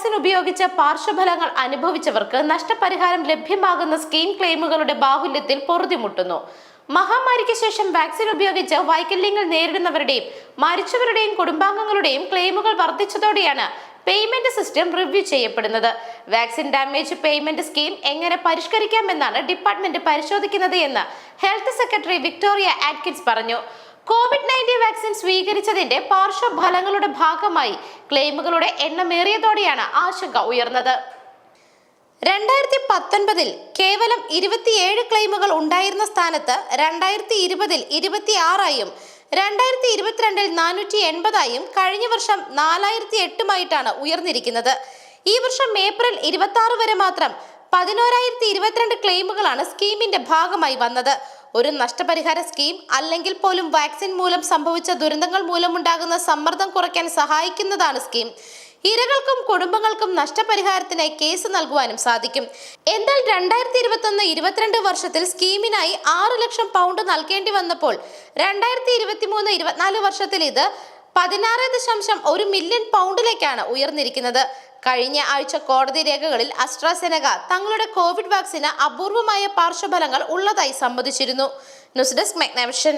Vaccine ഉപയോഗിച്ച് പാർശ്വഫലങ്ങൾ അനുഭവിച്ചവർക്ക് നഷ്ടപരിഹാരം ലഭ്യമാകുന്ന സ്കീം ക്ലെയിമുകളുടെ ബാഹുല്യത്തിൽ പൊറുതിമുട്ടുന്നു. മഹാമാരിക്ക് ശേഷം വാക്സിൻ ഉപയോഗിച്ച് വൈകല്യങ്ങൾ നേരിടുന്നവരുടെയും മരിച്ചവരുടെയും കുടുംബാംഗങ്ങളുടെയും ക്ലെയിമുകൾ വർദ്ധിച്ചതോടെയാണ് പേയ്മെന്റ് സിസ്റ്റം റിവ്യൂ ചെയ്യപ്പെടുന്നത്. വാക്സിൻ ഡാമേജ് പേയ്മെന്റ് സ്കീം എങ്ങനെ പരിഷ്കരിക്കാമെന്നാണ് ഡിപ്പാർട്ട്മെന്റ് പരിശോധിക്കുന്നത് എന്ന് ഹെൽത്ത് സെക്രട്ടറി വിക്ടോറിയ ആറ്റ്കിൻസ് പറഞ്ഞു. കോവിഡ് നയന്റീൻ വാക്സിൻ സ്വീകരിച്ചതിന്റെ പാർശ്വഫലങ്ങളുടെ ഭാഗമായി ക്ലെയിമുകളുടെ എണ്ണമേറിയതോടെയാണ് ആശങ്ക ഉയർന്നത്. രണ്ടായിരത്തി പത്തൊൻപതിൽ കേവലം ഇരുപത്തിയേഴ് ക്ലെയിമുകൾ ഉണ്ടായിരുന്ന സ്ഥാനത്ത് രണ്ടായിരത്തി ഇരുപതിൽ ഇരുപത്തിയാറായും രണ്ടായിരത്തി ഇരുപത്തിരണ്ടിൽ നാനൂറ്റി എൺപതായും കഴിഞ്ഞ വർഷം നാലായിരത്തി എട്ടുമായിട്ടാണ് ഉയർന്നിരിക്കുന്നത്. ഈ വർഷം ഏപ്രിൽ ഇരുപത്തി ആറ് വരെ മാത്രം പതിനോരായിരത്തി ഇരുപത്തിരണ്ട് ക്ലെയിമുകളാണ് സ്കീമിന്റെ ഭാഗമായി വന്നത്. ഒരു നഷ്ടപരിഹാര സ്കീം അല്ലെങ്കിൽ പോലും വാക്സിൻ മൂലം സംഭവിച്ച ദുരന്തങ്ങൾ മൂലമുണ്ടാകുന്ന സമ്മർദ്ദം കുറയ്ക്കാൻ സഹായിക്കുന്നതാണ് സ്കീം. ഇരകൾക്കും കുടുംബങ്ങൾക്കും നഷ്ടപരിഹാരത്തിനായി കേസ് നൽകുവാനും സാധിക്കും. എന്നാൽ രണ്ടായിരത്തി ഇരുപത്തൊന്ന് ഇരുപത്തിരണ്ട് വർഷത്തിൽ സ്കീമിനായി ആറ് ലക്ഷം പൗണ്ട് നൽകേണ്ടി വന്നപ്പോൾ രണ്ടായിരത്തി ഇരുപത്തി മൂന്ന് ഇരുപത്തിനാല് വർഷത്തിൽ ഇത് പതിനാറ് ദശാംശം ഒരു മില്യൺ പൗണ്ടിലേക്കാണ് ഉയർന്നിരിക്കുന്നത്. കഴിഞ്ഞ ആഴ്ച കോടതി രേഖകളിൽ അസ്ട്രാസെനക തങ്ങളുടെ കോവിഡ് വാക്സിന് അപൂർവമായ പാർശ്വഫലങ്ങൾ ഉള്ളതായി സമ്മതിച്ചിരുന്നു. News desk മെഗ്നാവിഷൻ.